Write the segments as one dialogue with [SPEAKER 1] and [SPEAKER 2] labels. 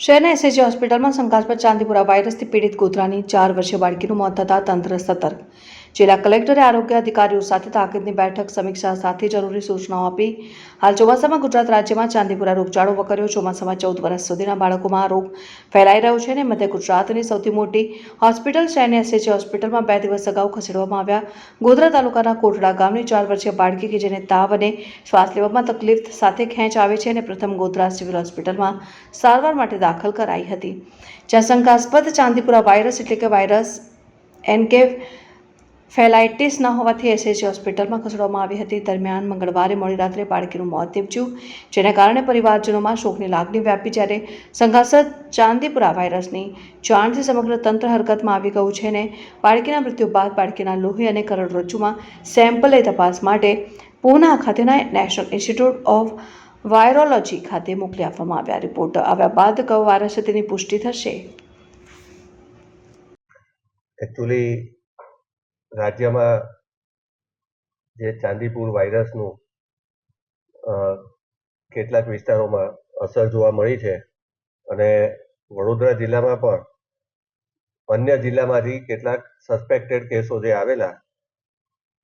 [SPEAKER 1] શહેરના એસએચજી હોસ્પિટલમાં શંકાસ્પદ ચાંદીપુરા વાયરસથી પીડિત ગોધરાની ચાર વર્ષીય બાળકીનું મોત થતાં તંત્ર સતર્ક. જિલ્લા કલેક્ટરે આરોગ્ય અધિકારીઓ સાથે તાકીદની બેઠક સમીક્ષા સાથે જરૂરી સૂચનાઓ આપી. હાલ ચોમાસામાં ગુજરાત રાજ્યમાં ચાંદીપુરા રોગચાળો વકર્યો. ચોમાસામાં ચૌદ વર્ષ સુધીના બાળકોમાં રોગ ફેલાઈ રહ્યો છે અને મધ્ય ગુજરાતની સૌથી મોટી હોસ્પિટલ શહેરની એસએચએ હોસ્પિટલમાં બે દિવસ અગાઉ ખસેડવામાં આવ્યા. ગોધરા તાલુકાના કોટડા ગામની ચાર વર્ષીય બાળકી કે જેને તાવ અને શ્વાસ લેવામાં તકલીફ સાથે ખેંચ આવે છે અને પ્રથમ ગોધરા સિવિલ હોસ્પિટલમાં સારવાર માટે દાખલ કરાઈ હતી. જ્યાં શંકાસ્પદ ચાંદીપુરા વાયરસ એટલે કે વાયરસ એનકે ફેલાઇટિસ ન હોવાથી એસએસજી હોસ્પિટલમાં ખસેડવામાં આવી હતી. દરમિયાન મંગળવારે મોડી રાત્રે બાળકીનું મોત નીપજ્યું. જેના કારણે પરિવારજનોમાં શોકની લાગણી વ્યાપી જ્યારે શંકાસ્પદ ચાંદીપુરા વાયરસની જાણથી સમગ્ર તંત્ર હરકતમાં આવી ગયું છે ને બાળકીના મૃત્યુ બાદ બાળકીના લોહી અને કરોડરજ્જુમાં સેમ્પલ લઈ તપાસ માટે પૂના ખાતેના નેશનલ ઇન્સ્ટિટ્યૂટ ઓફ વાયરોલોજી ખાતે મોકલી આપવામાં આવ્યા રિપોર્ટ. આવ્યા બાદ કયો વાયરસ છે તેની પુષ્ટિ થશે?
[SPEAKER 2] એકચ્યુઅલી રાજ્યમાં જે ચાંદીપુર વાયરસનું કેટલાક વિસ્તારોમાં અસર જોવા મળી છે અને વડોદરા જિલ્લામાં પણ અન્ય જિલ્લામાંથી કેટલાક સસ્પેક્ટેડ કેસો જે આવેલા,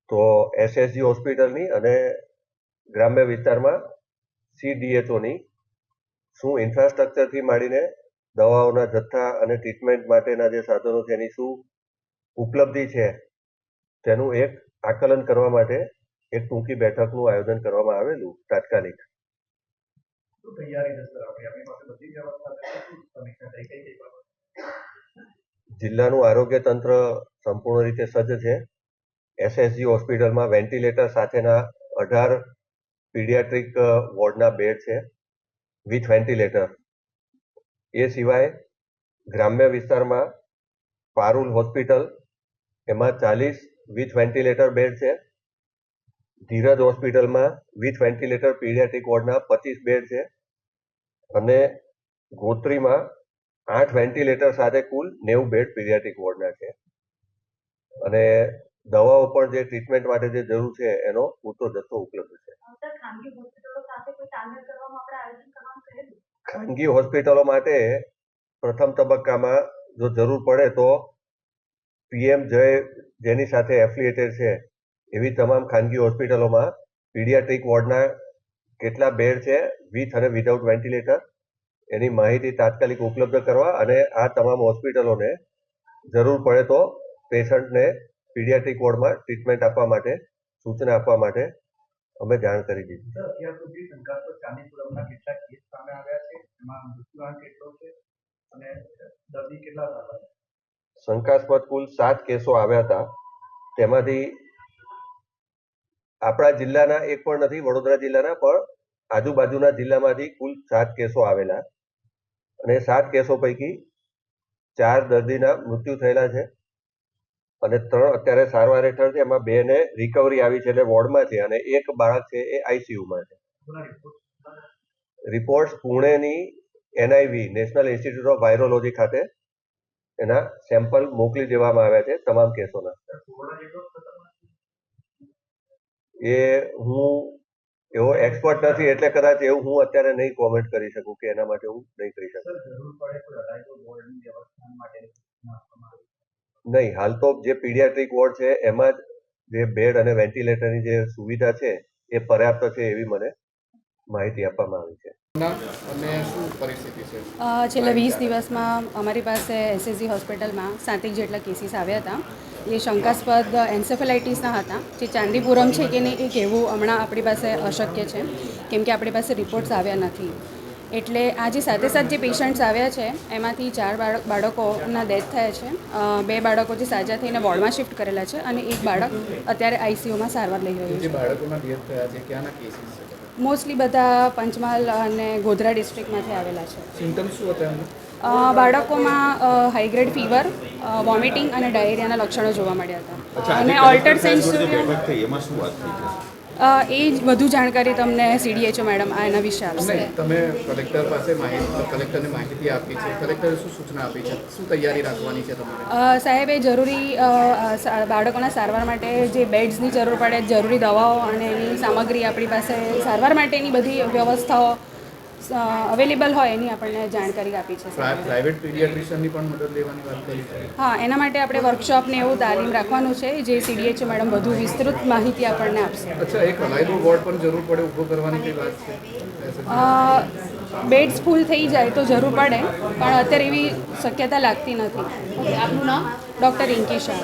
[SPEAKER 2] તો એસએસજી હોસ્પિટલની અને ગ્રામ્ય વિસ્તારમાં સીડીએચઓની શું ઇન્ફ્રાસ્ટ્રક્ચરથી માંડીને દવાઓના જથ્થા અને ટ્રીટમેન્ટ માટેના જે સાધનો છે એની શું ઉપલબ્ધિ છે તેનું એક આકલન કરવા માટે એક ટૂંકી બેઠકનું આયોજન કરવામાં આવેલું તાત્કાલિક. જિલ્લાનું આરોગ્ય તંત્ર સંપૂર્ણ રીતે સજ્જ છે. એસએસજી હોસ્પિટલમાં વેન્ટિલેટર સાથેના અઢાર પીડિયાટ્રિક વોર્ડના બેડ છે વિથ વેન્ટિલેટર. એ સિવાય ગ્રામ્ય વિસ્તારમાં પારુલ હોસ્પિટલ એમાં ચાલીસ વિથ વેન્ટિલેટર બેડ છે. ધીરજ હોસ્પિટલમાં વિથ વેન્ટિલેટર પીડિયાટ્રિક વોર્ડના પચીસ બેડ છે. અને ગોત્રીમાં આઠ વેન્ટિલેટર સાથે કુલ નેવું બેડ પીડિયાટ્રિક વોર્ડના છે. અને દવાઓ પણ જે ટ્રીટમેન્ટ માટે જે જરૂર છે એનો પૂરતો જથ્થો ઉપલબ્ધ છે.
[SPEAKER 3] ખાનગી હોસ્પિટલો
[SPEAKER 2] માટે પ્રથમ તબક્કામાં જો જરૂર પડે તો પીએમ જય, જેની સાથે એફિલિએટેડ છે, એવી તમામ ખાનગી હોસ્પિટલોમાં પીડિયાટ્રિક વોર્ડના કેટલા બેડ છે, વિથ અને વિધાઉટ વેન્ટિલેટર, એની માહિતી તાત્કાલિક ઉપલબ્ધ કરવા અને આ તમામ હોસ્પિટલોને જરૂર પડે તો પેશન્ટને પીડિયાટ્રિક વોર્ડમાં ટ્રીટમેન્ટ આપવા માટે, સૂચના આપવા માટે અમે જાણ કરી દીધી
[SPEAKER 4] સર અત્યાર સુધી શંકાસ્પદ ચાંદીપુરમના કેટલા કેસ સામે આવ્યા છે એમાં મૃત્યુઆંક કેટલો છે અને દર્દી કેટલા સારા છે
[SPEAKER 2] શંકાસ્પદ કુલ સાત કેસો આવ્યા હતા. તેમાંથી આપણા જિલ્લાના એક પણ નથી, વડોદરા જિલ્લાના, પણ આજુબાજુના જિલ્લામાંથી કુલ સાત કેસો આવેલા. અને સાત કેસો પૈકી ચાર દર્દીના મૃત્યુ થયેલા છે અને ત્રણ અત્યારે સારવાર હેઠળ છે. એમાં બે ને રિકવરી આવી છે એટલે વોર્ડમાં છે અને એક બાળક છે એ આઈસીયુમાં છે. Reports પુણેની NIV national institute of virology ખાતે એના સેમ્પલ મોકલી દેવામાં આવ્યા છે તમામ કેસોના. એ હું એવો એક્સપર્ટ નથી એટલે કદાચ એવું હું અત્યારે નહીં કોમેન્ટ કરી શકું કે એના માટે હું નહીં કરી શકું. નહીં હાલ તો જે પીડિયાટ્રિક વોર્ડ છે એમાં જ જે બેડ અને વેન્ટિલેટરની જે સુવિધા છે એ પર્યાપ્ત છે એવી મને માહિતી આપવામાં આવી છે.
[SPEAKER 5] અને શું પરિસ્થિતિ છે?
[SPEAKER 6] અ, છેલ્લા વીસ દિવસમાં અમારી પાસે એસએસજી હોસ્પિટલમાં સાતેક જેટલા કેસીસ આવ્યા હતા. એ શંકાસ્પદ એન્સેફેલાઇટીસના હતા. જે ચાંદીપુરમ છે કે નહીં એ કહેવું હમણાં આપણી પાસે અશક્ય છે કેમ કે આપણી પાસે રિપોર્ટ્સ આવ્યા નથી. એટલે આ જે સાથે સાથ જે પેશન્ટ્સ આવ્યા છે એમાંથી ચાર બાળકોના ડેથ થયા છે. બે બાળકો જે સાજા થઈને વોર્ડમાં શિફ્ટ કરેલા છે અને એક બાળક અત્યારે આઈસીયુમાં સારવાર લઈ રહ્યું છે.
[SPEAKER 5] બાળકોના ડેથ થયા છે ક્યાંના કેસીસ છે?
[SPEAKER 6] મોસ્ટલી બધા પંચમહાલ અને ગોધરા ડિસ્ટ્રિક્ટમાંથી આવેલા છે.
[SPEAKER 5] સિમ્ટમ્સ શું હતા
[SPEAKER 6] બાળકોમાં હાઈગ્રેડ ફીવર વોમિટિંગ અને ડાયરિયાના લક્ષણો જોવા મળ્યા હતા. અને ઓલ્ટર સેન્સ એ જ વધુ જાણકારી તમને સીડીએચઓ મેડમ આ એના વિશે આપશે.
[SPEAKER 5] તમે કલેક્ટર પાસે માહિતી કલેક્ટરને માહિતી આપી છે. કલેક્ટરે શું સૂચના આપી છે? શું તૈયારી રાખવાની છે તમારે?
[SPEAKER 6] સાહેબ એ જરૂરી બાળકોના સારવાર માટે જે બેડ્સની જરૂર પડે જરૂરી દવાઓ અને એની સામગ્રી આપણી પાસે સારવાર માટેની બધી વ્યવસ્થાઓ અવેલેબલ હોય એની આપણને જાણકારી આપી છે.
[SPEAKER 5] પ્રા- પ્રાઇવેટ પીડિયાટ્રિશિયનની પણ મદદ લેવાની વાત કરી છે.
[SPEAKER 6] હા એના માટે આપણે વર્કશોપ ને એવું તાલીમ રાખવાનું છે જે સીડીએચ મેડમ વધુ વિસ્તૃત માહિતી આપણને આપશે.
[SPEAKER 5] અચ્છા એક હલાયેલું વોર્ડ પણ જરૂર પડે ઊભો કરવાની કઈ વાત છે?
[SPEAKER 6] બેડ્સ ફૂલ થઈ જાય તો જરૂર પડે પણ અત્યારે એવી શક્યતા લાગતી નથી. આપનું નામ? ડૉક્ટર રિંકી શાહ.